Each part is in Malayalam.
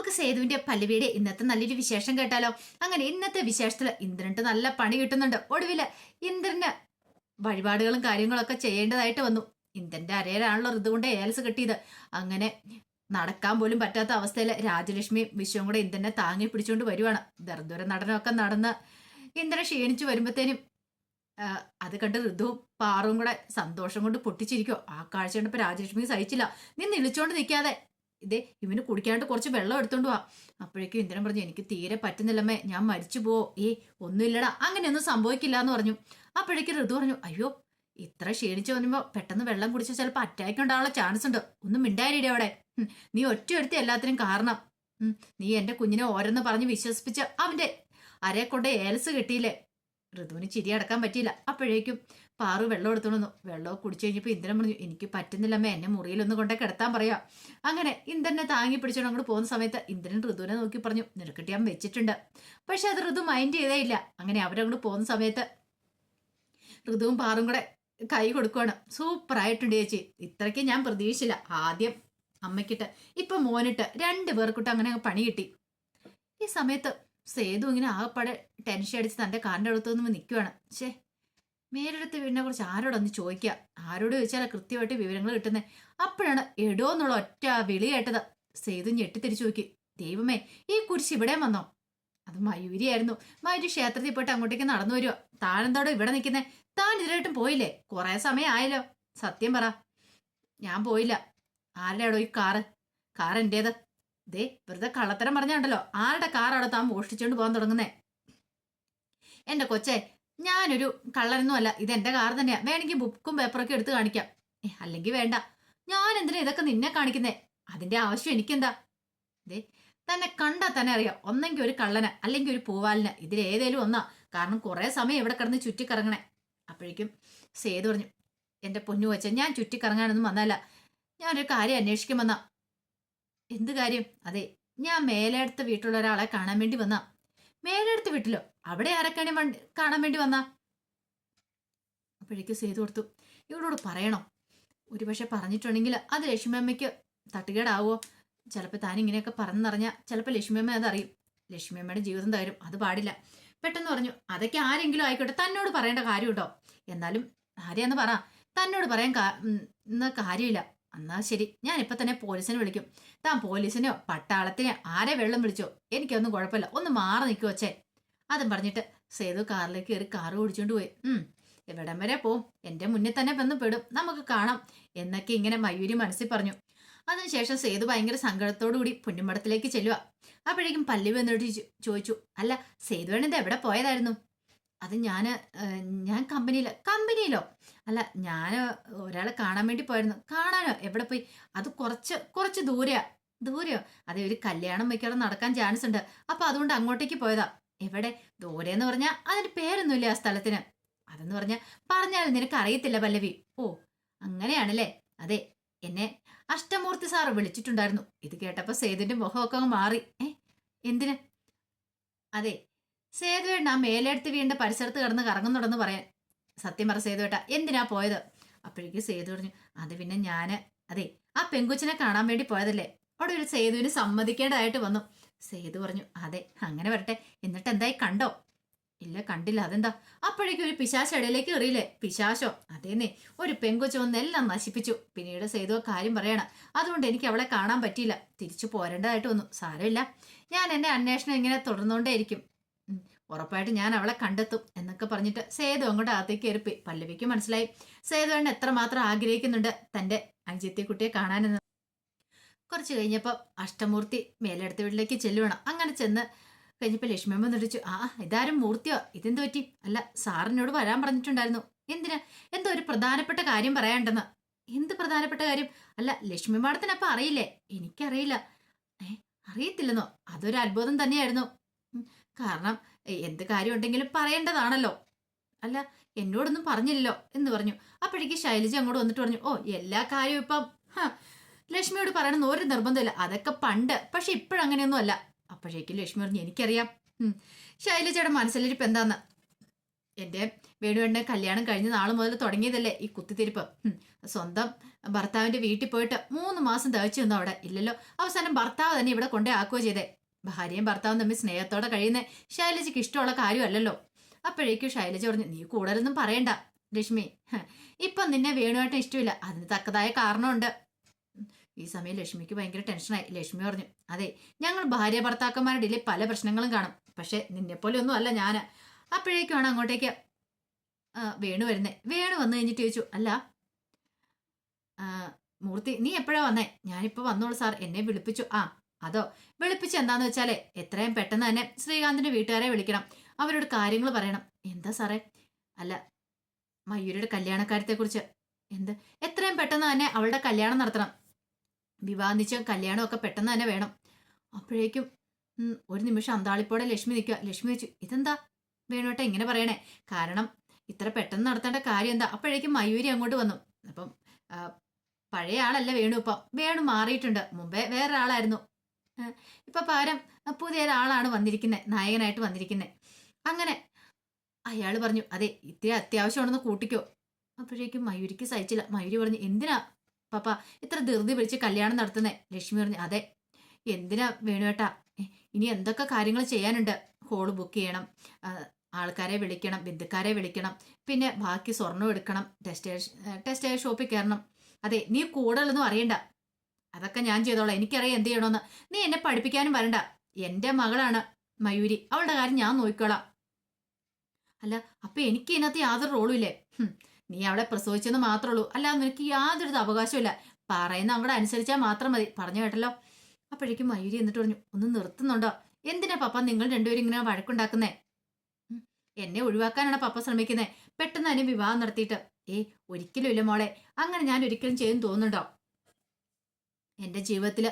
നമുക്ക് സേതുവിന്റെ പല്ലവിയുടെ ഇന്നത്തെ നല്ലൊരു വിശേഷം കേട്ടാലോ? അങ്ങനെ ഇന്നത്തെ വിശേഷത്തിൽ ഇന്ദ്രന് നല്ല പണി കിട്ടുന്നുണ്ട്. ഒടുവിൽ ഇന്ദ്രന് വഴിപാടുകളും കാര്യങ്ങളൊക്കെ ചെയ്യേണ്ടതായിട്ട് വന്നു. ഇന്ദ്രന്റെ അരയിലാണല്ലോ ഋതുകൊണ്ട് ഏൽസ് കിട്ടിയത്. അങ്ങനെ നടക്കാൻ പോലും പറ്റാത്ത അവസ്ഥയിൽ രാജലക്ഷ്മി വിശ്വം കൂടെ ഇന്ദ്രനെ താങ്ങി പിടിച്ചുകൊണ്ട് വരുവാണ്. ദർദൂര നടനമൊക്കെ നടന്ന് ഇന്ദ്രൻ ക്ഷീണിച്ചു വരുമ്പോഴത്തേനും അത് കണ്ട് ഋതുവും പാറും കൂടെ സന്തോഷം കൊണ്ട് പൊട്ടിച്ചിരിക്കോ ആ കാഴ്ച കണ്ടപ്പോ രാജലക്ഷ്മി സഹിച്ചില്ല. നീ നിളിച്ചോണ്ട് നിൽക്കാതെ ഇതേ ഇവന് കുടിക്കാണ്ട് കുറച്ച് വെള്ളം എടുത്തോണ്ട് വാ. അപ്പോഴേക്കും ഇന്ദ്രൻ പറഞ്ഞു എനിക്ക് തീരെ പറ്റുന്നില്ലമ്മേ ഞാൻ മരിച്ചു പോ. ഏ ഒന്നുമില്ലടാ അങ്ങനെയൊന്നും സംഭവിക്കില്ല എന്ന് പറഞ്ഞു. അപ്പോഴേക്കും ഋതു പറഞ്ഞു അയ്യോ ഇത്ര ക്ഷീണിച്ചു വരുമ്പോ പെട്ടെന്ന് വെള്ളം കുടിച്ചാൽ ചിലപ്പോൾ അറ്റാക്ക് ഉണ്ടാവാനുള്ള ചാൻസ് ഉണ്ട്. ഒന്നും മിണ്ടായിരി അവിടെ. നീ നീ ഒറ്റയെടുത്ത് എല്ലാത്തിനും കാരണം. നീ എന്റെ കുഞ്ഞിനെ ഓരോന്ന് പറഞ്ഞ് വിശ്വസിപ്പിച്ച് അവന്റെ അരയെ കൊണ്ട് ഏലസ് കിട്ടിയില്ലേ? ഋതുവിന് ചിരി അടക്കാൻ പറ്റിയില്ല. അപ്പോഴേക്കും പാറു വെള്ളം എടുത്തോണ്ട് വെള്ളം കുടിച്ചു കഴിഞ്ഞപ്പോൾ ഇന്ദ്രൻ പറഞ്ഞു എനിക്ക് പറ്റുന്നില്ലമ്മ എന്നെ മുറിയിലൊന്ന് കൊണ്ടേ കിടത്താൻ പറയാ. അങ്ങനെ ഇന്ദ്രനെ താങ്ങി പിടിച്ചോണ്ട് അങ്ങോട്ട് പോകുന്ന സമയത്ത് ഇന്ദ്രൻ ഋതുവിനെ നോക്കി പറഞ്ഞു നിനക്കിട്ട് ഞാൻ വെച്ചിട്ടുണ്ട്. പക്ഷെ അത് ഋതു മൈൻഡ് ചെയ്തേ ഇല്ല. അങ്ങനെ അവരങ്ങോട്ട് പോകുന്ന സമയത്ത് ഋതുവും പാറും കൂടെ കൈ കൊടുക്കുവാണ്. സൂപ്പറായിട്ടുണ്ട് ചേച്ചി. ഇത്രയ്ക്ക് ഞാൻ പ്രതീക്ഷിച്ചില്ല. ആദ്യം അമ്മയ്ക്കിട്ട് ഇപ്പൊ മോനിട്ട് രണ്ടു പേർക്കിട്ട് അങ്ങനെ പണി കിട്ടി. ഈ സമയത്ത് സേതു ഇങ്ങനെ ആകെപ്പാടെ ടെൻഷൻ അടിച്ച് തന്റെ കാറിന്റെ അടുത്തൊന്നും നിന്ന് നിൽക്കുവാണ് ഷേ മേലെടുത്ത് വീടിനെ കുറിച്ച് ആരോടൊന്ന് ചോദിക്കുക? ആരോട് ചോദിച്ചാൽ കൃത്യമായിട്ട് വിവരങ്ങൾ കിട്ടുന്നത് അപ്പോഴാണ് എടോ എന്നുള്ള ഒറ്റ വിളി കേട്ടത്. സേതു ഞെട്ടിത്തിരിച്ചു നോക്കി. ദൈവമേ ഈ കുരിശ് ഇവിടെ വന്നോ? അത് മയൂരിയായിരുന്നു. മയൂരി ക്ഷേത്രത്തിൽ പോയിട്ട് അങ്ങോട്ടേക്ക് നടന്നു വരുമോ താനെന്തോടെ ഇവിടെ നിൽക്കുന്നേ? താൻ ഇതിലായിട്ടും പോയില്ലേ? കുറേ സമയം ആയല്ലോ സത്യം പറ. ഞാൻ പോയില്ല. ആരുടെയാടോ ഈ കാറ്? കാർ എന്റേത് ദേ വെറുതെ കള്ളത്തരം പറഞ്ഞാണ്ടല്ലോ. ആരുടെ കാറാണോ താൻ മോഷ്ടിച്ചോണ്ട് പോകാൻ തുടങ്ങുന്നേ? എന്റെ കൊച്ചെ ഞാനൊരു കള്ളനൊന്നും അല്ല ഇത് എന്റെ കാർ തന്നെയാ. വേണമെങ്കിൽ ബുക്കും പേപ്പറൊക്കെ എടുത്ത് കാണിക്കാം. അല്ലെങ്കിൽ വേണ്ട. ഞാൻ എന്തിനാ ഇതൊക്കെ നിന്നെ കാണിക്കുന്നേ? അതിന്റെ ആവശ്യം എനിക്കെന്താ? ദേ തന്നെ കണ്ടാ തന്നെ അറിയാം. ഒന്നെങ്കിൽ ഒരു കള്ളന് അല്ലെങ്കിൽ ഒരു പൂവാലിന്. ഇതിലേതേലും ഒന്നാ. കാരണം കുറെ സമയം ഇവിടെ കിടന്ന് ചുറ്റിക്കറങ്ങണേ. അപ്പോഴേക്കും സേതു പറഞ്ഞു എന്റെ പൊന്നു വെച്ച ഞാൻ ചുറ്റിക്കറങ്ങാനൊന്നും വന്നല്ല ഞാനൊരു കാര്യം അന്വേഷിക്കാൻ വന്ന. എന്ത് കാര്യം? അതെ ഞാൻ മേലെടുത്ത വീട്ടിലുള്ള ഒരാളെ കാണാൻ വേണ്ടി വന്ന. മേലെടുത്ത വിട്ടല്ലോ. അവിടെ ആരൊക്കെയാണ് വണ്ടി കാണാൻ വേണ്ടി വന്ന? അപ്പോഴേക്ക് സേതു കൊടുത്തു ഇവളോട് പറയണോ. ഒരുപക്ഷെ പറഞ്ഞിട്ടുണ്ടെങ്കിൽ അത് ലക്ഷ്മിയമ്മയ്ക്ക് തട്ടുകേടാവോ? ചിലപ്പോൾ താൻ ഇങ്ങനെയൊക്കെ പറഞ്ഞറിഞ്ഞാൽ ചിലപ്പോൾ ലക്ഷ്മിയമ്മ അതറിയും ലക്ഷ്മിയമ്മയുടെ ജീവിതം തരും അത് പാടില്ല. പെട്ടെന്ന് പറഞ്ഞു അതൊക്കെ ആരെങ്കിലും ആയിക്കോട്ടെ തന്നോട് പറയേണ്ട കാര്യം കേട്ടോ എന്നാലും ആരെയാന്ന് പറ. തന്നോട് പറയാൻ കാ- കാര്യമില്ല. എന്നാ ശരി. ഇപ്പൊ തന്നെ പോലീസിനെ വിളിക്കും. താൻ പോലീസിനെയോ പട്ടാളത്തിനെയോ ആരെ വെള്ളം വിളിച്ചോ? എനിക്കൊന്നും കുഴപ്പമില്ല. ഒന്ന് മാറി നിൽക്കുവോ അച്ഛേ അതും പറഞ്ഞിട്ട് സേതു കാറിലേക്ക് കയറി കാറ് ഓടിച്ചോണ്ട് പോയി. എവിടം വരെ പോവും എന്റെ മുന്നിൽ തന്നെ വന്ന് പെടും. നമുക്ക് കാണാം. എന്നൊക്കെ ഇങ്ങനെ മയൂരി മനസ്സിൽ പറഞ്ഞു. അതിനുശേഷം സേതു ഭയങ്കര സങ്കടത്തോടു കൂടി പുന്നിമടത്തിലേക്ക് ചെല്ലുക അപ്പോഴേക്കും പല്ലി വന്നിട്ട് ചോദിച്ചു. അല്ല സേതുവേണിത് എവിടെ പോയതായിരുന്നു? അത് ഞാൻ ഞാൻ കമ്പനിയിൽ കമ്പനിയിലോ? അല്ല ഞാൻ ഒരാളെ കാണാൻ വേണ്ടി പോയിരുന്നു. കാണാനോ? എവിടെ പോയി? അത് കുറച്ച് കുറച്ച് ദൂരെയാ. ദൂരെയോ? അതെ ഒരു കല്യാണം മിക്കവാറും നടക്കാൻ ചാൻസ് ഉണ്ട്. അപ്പൊ അതുകൊണ്ട് അങ്ങോട്ടേക്ക് പോയതാ. എവിടെ? ദൂരെ എന്ന് പറഞ്ഞാൽ അതിന് പേരൊന്നുമില്ല ആ സ്ഥലത്തിന്. അതെന്ന് പറഞ്ഞാൽ പറഞ്ഞാൽ നിനക്ക് അറിയത്തില്ല പല്ലവി. ഓ അങ്ങനെയാണല്ലേ? അതെ എന്നെ അഷ്ടമൂർത്തി സാറ് വിളിച്ചിട്ടുണ്ടായിരുന്നു. ഇത് കേട്ടപ്പോൾ സേതുവിന്റെ മുഖമൊക്കെ അങ്ങ് മാറി. ഏ എന്തിന്? അതെ സേതുവേണ്ട ആ മേലെടുത്ത് വീണ്ട പരിസരത്ത് കിടന്ന് കറങ്ങുന്നുണ്ടെന്ന് പറയാൻ. സത്യം പറ സേതുവേട്ട എന്തിനാ പോയത്? അപ്പോഴേക്കും സേതു പറഞ്ഞു അത് പിന്നെ ഞാൻ അതെ ആ പെങ്കുച്ചിനെ കാണാൻ വേണ്ടി പോയതല്ലേ? അവിടെ ഒരു സേതുവിന് സമ്മതിക്കേണ്ടതായിട്ട് വന്നു. സേതു പറഞ്ഞു അതെ അങ്ങനെ വരട്ടെ എന്നിട്ട് എന്തായി കണ്ടോ? ഇല്ല കണ്ടില്ല അതെന്താ? അപ്പോഴേക്കും ഒരു പിശാശ ഇടയിലേക്ക് എറിയില്ലേ? പിശാശോ അതേന്നെ ഒരു പെങ്കൊച്ചു എല്ലാം നശിപ്പിച്ചു. പിന്നീട് സേതു കാര്യം പറയണം അതുകൊണ്ട് എനിക്ക് അവളെ കാണാൻ പറ്റിയില്ല തിരിച്ചു പോരേണ്ടതായിട്ട് വന്നു സാരമില്ല. ഞാൻ എന്റെ അന്വേഷണം ഇങ്ങനെ തുടർന്നുകൊണ്ടേയിരിക്കും. ഉറപ്പായിട്ട് ഞാൻ അവളെ കണ്ടെത്തും എന്നൊക്കെ പറഞ്ഞിട്ട് സേതു അങ്ങോട്ട് അകത്തേക്ക് എരുപ്പി പല്ലവിക്ക് മനസ്സിലായി. സേതു എന്നെ എത്രമാത്രം ആഗ്രഹിക്കുന്നുണ്ട് അനുജത്തി കുട്ടിയെ കാണാനെന്ന്. കുറച്ച് കഴിഞ്ഞപ്പോൾ അഷ്ടമൂർത്തി മേലെടുത്ത വീട്ടിലേക്ക് ചെല്ലുവേണം. അങ്ങനെ ചെന്ന് കഴിഞ്ഞപ്പോൾ ലക്ഷ്മിയമ്മ നിടിച്ചു ആ ഇതാരും മൂർത്തിയോ? ഇതെന്ത് പറ്റി? അല്ല സാറിനോട് വരാൻ പറഞ്ഞിട്ടുണ്ടായിരുന്നു. എന്തിനാ? എന്തോ ഒരു പ്രധാനപ്പെട്ട കാര്യം പറയാണ്ടെന്ന് എന്ത് പ്രധാനപ്പെട്ട കാര്യം? അല്ല ലക്ഷ്മി മാഡത്തിനപ്പം അറിയില്ലേ? എനിക്കറിയില്ല. ഏ അറിയത്തില്ലെന്നോ? അതൊരു അത്ഭുതം തന്നെയായിരുന്നു. കാരണം എന്ത് കാര്യം ഉണ്ടെങ്കിലും പറയേണ്ടതാണല്ലോ. അല്ല എന്നോടൊന്നും പറഞ്ഞില്ലല്ലോ എന്ന് പറഞ്ഞു. അപ്പോഴേക്ക് ശൈലജ അങ്ങോട്ട് വന്നിട്ട് പറഞ്ഞു ഓ എല്ലാ കാര്യവും ഇപ്പം ലക്ഷ്മിയോട് പറയണമെന്ന് ഒരു നിർബന്ധമില്ല അതൊക്കെ പണ്ട് പക്ഷെ ഇപ്പോഴങ്ങനെയൊന്നും അല്ല. അപ്പോഴേക്കും ലക്ഷ്മി പറഞ്ഞു എനിക്കറിയാം. ശൈലജയുടെ മനസ്സിലിരിപ്പ് എന്താന്ന്? എന്റെ വേണുവേണ്ണ കല്യാണം കഴിഞ്ഞ നാൾ മുതൽ തുടങ്ങിയതല്ലേ ഈ കുത്തിത്തിരിപ്പ്. സ്വന്തം ഭർത്താവിന്റെ വീട്ടിൽ പോയിട്ട് മൂന്ന് മാസം തഴച്ചു നിന്നു അവിടെ. ഇല്ലല്ലോ. അവസാനം ഭർത്താവ് തന്നെ ഇവിടെ കൊണ്ടേ ആക്കുകയോ ചെയ്തേ. ഭാര്യയും ഭർത്താവും തമ്മിൽ സ്നേഹത്തോടെ കഴിയുന്ന ശൈലജയ്ക്ക് ഇഷ്ടമുള്ള കാര്യമല്ലല്ലോ. അപ്പോഴേക്കും ശൈലജ പറഞ്ഞു നീ കൂടുതലൊന്നും പറയണ്ട ലക്ഷ്മി. ഇപ്പം നിന്നെ വേണുവായിട്ട് ഇഷ്ടമില്ല. അതിന് തക്കതായ കാരണമുണ്ട്. ഈ സമയം ലക്ഷ്മിക്ക് ഭയങ്കര ടെൻഷനായി. ലക്ഷ്മി പറഞ്ഞു അതെ ഞങ്ങൾ ഭാര്യ ഭർത്താക്കന്മാരുടെ ഇടയിൽ പല പ്രശ്നങ്ങളും കാണും. പക്ഷെ നിന്നെപ്പോലെ ഒന്നും അല്ല ഞാൻ. അപ്പോഴേക്കുമാണ് അങ്ങോട്ടേക്ക് വേണു വരുന്നേ. വേണു വന്നു കഴിഞ്ഞിട്ട് ചോദിച്ചു അല്ല മൂർത്തി നീ എപ്പോഴാ വന്നേ? ഞാനിപ്പോൾ വന്നോളൂ സാർ. എന്നെ വിളിപ്പിച്ചു. ആ അതോ വിളിപ്പിച്ച് എന്താന്ന് വെച്ചാലേ എത്രയും പെട്ടെന്ന് തന്നെ ശ്രീകാന്തിന്റെ വീട്ടുകാരെ വിളിക്കണം. അവരോട് കാര്യങ്ങൾ പറയണം. എന്താ സാറേ? അല്ല മയൂരിയുടെ കല്യാണക്കാര്യത്തെ കുറിച്ച് എന്ത്? എത്രയും പെട്ടെന്ന് തന്നെ അവളുടെ കല്യാണം നടത്തണം. കല്യാണം ഒക്കെ പെട്ടെന്ന് തന്നെ വേണം. അപ്പോഴേക്കും ഒരു നിമിഷം അന്താളിപ്പോടെ ലക്ഷ്മി നിൽക്കുക. ലക്ഷ്മി വെച്ചു ഇതെന്താ? വേണോട്ടെ ഇങ്ങനെ പറയണേ. കാരണം ഇത്ര പെട്ടെന്ന് നടത്തേണ്ട കാര്യം എന്താ? അപ്പോഴേക്കും മയൂരി അങ്ങോട്ട് വന്നു. അപ്പം പഴയ ആളല്ല വേണു ഇപ്പം. വേണു മാറിയിട്ടുണ്ട്. മുമ്പേ വേറെ ആളായിരുന്നു ആ, ഇപ്പൊ പകരം പുതിയ ഒരാളാണ് വന്നിരിക്കുന്നത് നായകനായിട്ട് വന്നിരിക്കുന്നത് അങ്ങനെ അയാൾ പറഞ്ഞു അതെ ഇത്തിരി അത്യാവശ്യമാണെന്ന് കൂട്ടിക്കോ. അപ്പോഴേക്കും മയൂരിക്ക് സഹിച്ചില്ല. മയൂരി പറഞ്ഞു എന്തിനാ പപ്പ ഇത്ര ധൃതി പിടിച്ച് കല്യാണം നടത്തുന്നേ? ലക്ഷ്മി പറഞ്ഞു അതെ എന്തിനാ വേണുവേട്ടാ? ഇനി എന്തൊക്കെ കാര്യങ്ങൾ ചെയ്യാനുണ്ട്? ഹോൾ ബുക്ക് ചെയ്യണം ആൾക്കാരെ വിളിക്കണം ബന്ധുക്കാരെ വിളിക്കണം പിന്നെ ബാക്കി സ്വർണം എടുക്കണം ടെക്സ്റ്റൈൽ ടെക്സ്റ്റൈൽ ഷോപ്പിൽ കയറണം. അതെ നീ കൂടുതലൊന്നും അറിയണ്ട. അതൊക്കെ ഞാൻ ചെയ്തോളാം. എനിക്കറിയാം എന്ത് ചെയ്യണമെന്ന് നീ എന്നെ പഠിപ്പിക്കാനും വരണ്ട. എന്റെ മകളാണ് മയൂരി. അവളുടെ കാര്യം ഞാൻ നോക്കിക്കോളാം. അല്ല അപ്പൊ എനിക്ക് ഇതിനകത്ത് യാതൊരു റോളും ഇല്ലേ? നീ അവളെ പ്രസവിച്ചെന്ന് മാത്രമേ ഉള്ളൂ. അല്ല നിനക്ക് യാതൊരു അവകാശമില്ല പറയുന്ന അങ്ങോട്ട് അനുസരിച്ചാൽ മാത്രം മതി. പറഞ്ഞു കേട്ടല്ലോ. അപ്പോഴേക്കും മയൂരി എന്നിട്ട് പറഞ്ഞു ഒന്ന് നിർത്തുന്നുണ്ടോ? എന്തിനാ പപ്പ നിങ്ങൾ രണ്ടുപേരും ഇങ്ങനെ വഴക്കുണ്ടാക്കുന്നേ? എന്നെ ഒഴിവാക്കാനാണ് പപ്പ ശ്രമിക്കുന്നത് പെട്ടെന്ന് തന്നെ വിവാഹം നടത്തിയിട്ട്. ഏ ഒരിക്കലും ഇല്ല മോളെ. അങ്ങനെ ഞാൻ ഒരിക്കലും ചെയ്യും തോന്നുന്നുണ്ടോ? എന്റെ ജീവിതത്തിൽ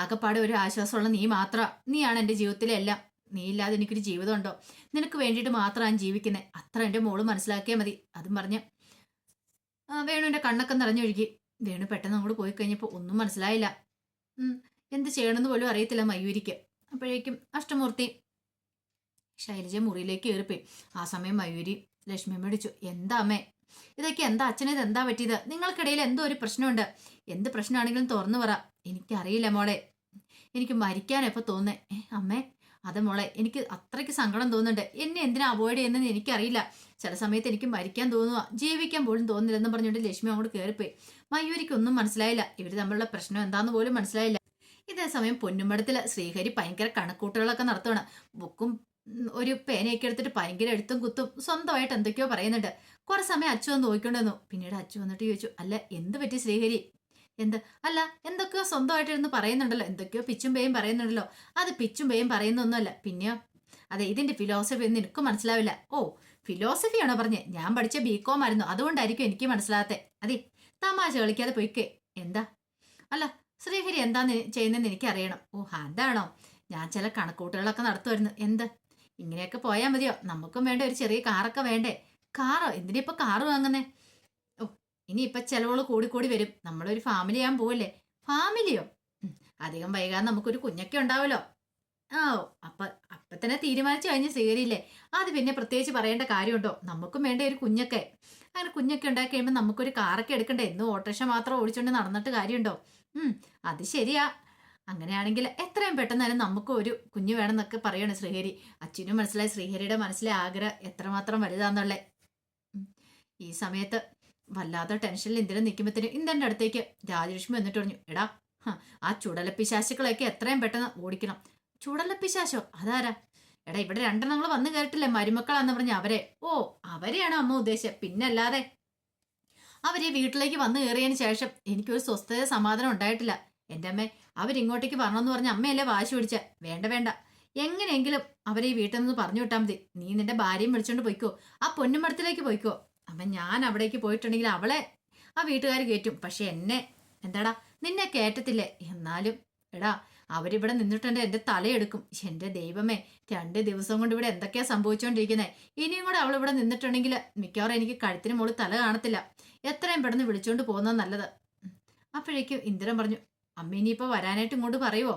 ആകെപ്പാടെ ഒരു ആശ്വാസമുള്ള നീ മാത്ര നീയാണ് എന്റെ ജീവിതത്തിലെ എല്ലാം. നീ ഇല്ലാതെ എനിക്കൊരു ജീവിതമുണ്ടോ? നിനക്ക് വേണ്ടിയിട്ട് മാത്രമാണ് ജീവിക്കുന്നത് അത്ര എന്റെ മോൾ മനസ്സിലാക്കിയാൽ മതി. അതും പറഞ്ഞ് വേണു വേണുവിന്റെ കണ്ണൊക്കെ നിറഞ്ഞൊഴുകി. വേണു പെട്ടെന്ന് അങ്ങോട്ട് പോയി കഴിഞ്ഞപ്പോൾ ഒന്നും മനസ്സിലായില്ല. എന്ത് ചെയ്യണമെന്ന് പോലും അറിയത്തില്ല മയൂരിക്ക്. അപ്പോഴേക്കും അഷ്ടമൂർത്തി ശൈലജ മുറിയിലേക്ക് കയറിപ്പോയി. ആ സമയം മയൂരി ലക്ഷ്മി മേടിച്ചു എന്താ അമ്മേ? ഇതൊക്കെ എന്താ? അച്ഛനെ ഇത് എന്താ പറ്റിയത്? നിങ്ങൾക്കിടയിൽ എന്തോ ഒരു പ്രശ്നമുണ്ട്. എന്ത് പ്രശ്നമാണെങ്കിലും തുറന്നു പറ. എനിക്കറിയില്ല മോളെ. എനിക്ക് മരിക്കാൻ തോന്നേ അമ്മേ അതെ മോളെ എനിക്ക് അത്രയ്ക്ക് സങ്കടം തോന്നുന്നുണ്ട്. എന്നെ എന്തിനാ അവോയ്ഡ് ചെയ്യുന്നതെന്ന് എനിക്കറിയില്ല. ചില സമയത്ത് എനിക്ക് മരിക്കാൻ തോന്നുക ജീവിക്കാൻ പോലും തോന്നില്ലെന്ന് പറഞ്ഞുകൊണ്ട് ലക്ഷ്മി അങ്ങോട്ട് കയറിപ്പോയി മയൂരിക്ക് ഒന്നും മനസ്സിലായില്ല. ഇവർ തമ്മിലുള്ള പ്രശ്നം എന്താന്ന് പോലും മനസ്സിലായില്ല. ഇതേ സമയം പൊന്നുമടത്തിൽ ശ്രീഹരി ഭയങ്കര കണക്കൂട്ടുകളൊക്കെ നടത്തുകയാണ് ബുക്കും ഒരു പേനയൊക്കെ എടുത്തിട്ട് ഭയങ്കര എഴുത്തും കുത്തും സ്വന്തമായിട്ട് എന്തൊക്കെയോ പറയുന്നുണ്ട്. കുറെ സമയം അച്ചു വന്ന് നോക്കിക്കൊണ്ടിരുന്നു. പിന്നീട് അച്ചു വന്നിട്ട് ചോദിച്ചു അല്ല എന്ത് പറ്റി ശ്രീഹരി? എന്ത്? അല്ല എന്തൊക്കെയോ സ്വന്തമായിട്ട് ഇരുന്ന് പറയുന്നുണ്ടല്ലോ. എന്തൊക്കെയോ പിച്ചും പേയും പറയുന്നുണ്ടല്ലോ. അത് പിച്ചും പേയും പറയുന്നൊന്നുമല്ല. പിന്നെയോ? അതെ ഇതിന്റെ ഫിലോസഫി ഒന്നും എനിക്ക് മനസ്സിലാവില്ല. ഓ ഫിലോസഫിയാണോ പറഞ്ഞത് ഞാൻ പഠിച്ച ബികോം ആയിരുന്നു. അതുകൊണ്ടായിരിക്കും എനിക്ക് മനസ്സിലാത്തെ അതെ തമാശ കളിക്കാതെ പോയിക്കേ. എന്താ? അല്ല ശ്രീഹരി എന്താന്ന് ചെയ്യുന്നതെന്ന് എനിക്കറിയണം. ഓ അതാണോ? ഞാൻ ചില കണക്കൂട്ടുകളൊക്കെ നടത്തുമായിരുന്നു. എന്ത്? ഇങ്ങനെയൊക്കെ പോയാൽ മതിയോ? നമുക്കും വേണ്ട ഒരു ചെറിയ കാറൊക്കെ വേണ്ടേ? കാറോ? എന്തിനാ ഇപ്പൊ കാറ് വാങ്ങുന്നേ? ഓ ഇനി ഇപ്പൊ ചെലവുകൾ കൂടി കൂടി വരും. നമ്മളൊരു ഫാമിലി ആകാൻ പോവല്ലേ? ഫാമിലിയോ അധികം വൈകാതെ നമുക്കൊരു കുഞ്ഞൊക്കെ ഉണ്ടാവുമല്ലോ ആ അപ്പൊ അപ്പൊ തന്നെ തീരുമാനിച്ചു കഴിഞ്ഞ് സ്വീകരിയില്ലേ അത് പിന്നെ പ്രത്യേകിച്ച് പറയേണ്ട കാര്യമുണ്ടോ? നമുക്കും വേണ്ട ഒരു കുഞ്ഞൊക്കെ. അങ്ങനെ കുഞ്ഞൊക്കെ ഉണ്ടാക്കി കഴിയുമ്പോൾ നമുക്കൊരു കാറൊക്കെ എടുക്കണ്ടേ? എന്നും ഓട്ടോറിക്ഷ മാത്രം ഓടിച്ചുകൊണ്ട് നടന്നിട്ട് കാര്യമുണ്ടോ? അത് ശരിയാ. അങ്ങനെയാണെങ്കിൽ എത്രയും പെട്ടെന്ന് തന്നെ നമുക്ക് ഒരു കുഞ്ഞ് വേണമെന്നൊക്കെ പറയണം ശ്രീഹരി. അച്ഛനും മനസ്സിലായി. ശ്രീഹരിയുടെ മനസ്സിലെ ആഗ്രഹം എത്രമാത്രം വലുതാന്നുള്ളേ. ഈ സമയത്ത് വല്ലാത്ത ടെൻഷനിൽ ഇന്ദിര നിൽക്കുമ്പോഴത്തേനും ഇന്ദന്റെ അടുത്തേക്ക് രാജലക്ഷ്മി എന്നിട്ട് പറഞ്ഞു എടാ ആ ചുടലപ്പിശാശുക്കളെയൊക്കെ എത്രയും പെട്ടെന്ന് ഓടിക്കണം. ചുടലപ്പിശാശോ അതാരാ? എടാ ഇവിടെ രണ്ടെണ്ണങ്ങൾ വന്നു കയറിട്ടില്ലേ മരുമക്കളാന്ന് പറഞ്ഞ അവരെ. ഓ അവരെയാണ് അമ്മ ഉദ്ദേശം പിന്നല്ലാതെ? അവർ വീട്ടിലേക്ക് വന്നു കയറിയതിന് ശേഷം എനിക്കൊരു സ്വസ്ഥത സമാധാനം ഉണ്ടായിട്ടില്ല. എന്റെ അമ്മ അവരിങ്ങോട്ടേക്ക് വരണമെന്ന് പറഞ്ഞ അമ്മയല്ലേ വാശി പിടിച്ച? വേണ്ട വേണ്ട. എങ്ങനെയെങ്കിലും അവരെ ഈ വീട്ടിൽ നിന്ന് പറഞ്ഞു വിട്ടാൽ മതി. നീ നിന്റെ ഭാര്യയും വിളിച്ചോണ്ട് പോയിക്കോ. ആ പൊന്നുമടത്തിലേക്ക് പോയിക്കോ. അമ്മ ഞാൻ അവിടേക്ക് പോയിട്ടുണ്ടെങ്കിൽ അവളെ ആ വീട്ടുകാർ കയറ്റും പക്ഷെ എന്നെ എന്താടാ നിന്നെ കയറ്റത്തില്ലേ എന്നാലും എടാ അവരിവിടെ നിന്നിട്ടുണ്ട് എന്റെ തലയെടുക്കും. എന്റെ ദൈവമേ രണ്ട് ദിവസം കൊണ്ട് ഇവിടെ എന്തൊക്കെയാ സംഭവിച്ചുകൊണ്ടിരിക്കുന്നത് ഇനിയും കൂടെ അവൾ ഇവിടെ നിന്നിട്ടുണ്ടെങ്കിൽ മിക്കവാറും എനിക്ക് കഴുത്തിന് മുകളിൽ തല കാണത്തില്ല. എത്രയും പെട്ടെന്ന് വിളിച്ചുകൊണ്ട് പോകുന്നത് നല്ലത്. അപ്പോഴേക്കും ഇന്ദിരൻ പറഞ്ഞു അമ്മ ഇനിയിപ്പോൾ വരാനായിട്ട് ഇങ്ങോട്ട് പറയുവോ?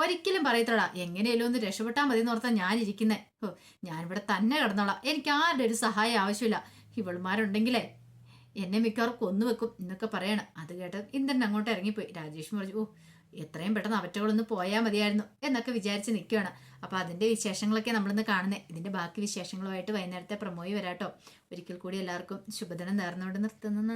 ഒരിക്കലും പറയത്തടാ എങ്ങനെയല്ലോ ഒന്ന് രക്ഷപ്പെട്ടാൽ മതി എന്ന് ഓർത്താ ഞാൻ ഇരിക്കുന്നേ ഓ ഞാനിവിടെ തന്നെ കിടന്നോളാം. എനിക്ക് ആരുടെ ഒരു സഹായം ആവശ്യമില്ല. ഇവളുമാരുണ്ടെങ്കിലേ? എന്നെ മിക്കവാറും കൊന്നുവെക്കും എന്നൊക്കെ പറയണം. അത് കേട്ട് ഇന്ദ്രൻ അങ്ങോട്ട് ഇറങ്ങിപ്പോയി. രാജേഷ് പറഞ്ഞു ഓ എത്രയും പെട്ടെന്ന് അവറ്റകളൊന്ന് പോയാൽ മതിയായിരുന്നു എന്നൊക്കെ വിചാരിച്ച് നിൽക്കുകയാണ് അപ്പോൾ അതിന്റെ വിശേഷങ്ങളൊക്കെ നമ്മളിന്ന് കാണുന്നത് ഇതിന്റെ ബാക്കി വിശേഷങ്ങളുമായിട്ട് വൈകുന്നേരത്തെ പ്രമോയി വരാട്ടോ. ഒരിക്കൽ കൂടി എല്ലാവർക്കും ശുഭദിനം നേർന്നുകൊണ്ട് നിർത്തുന്നു.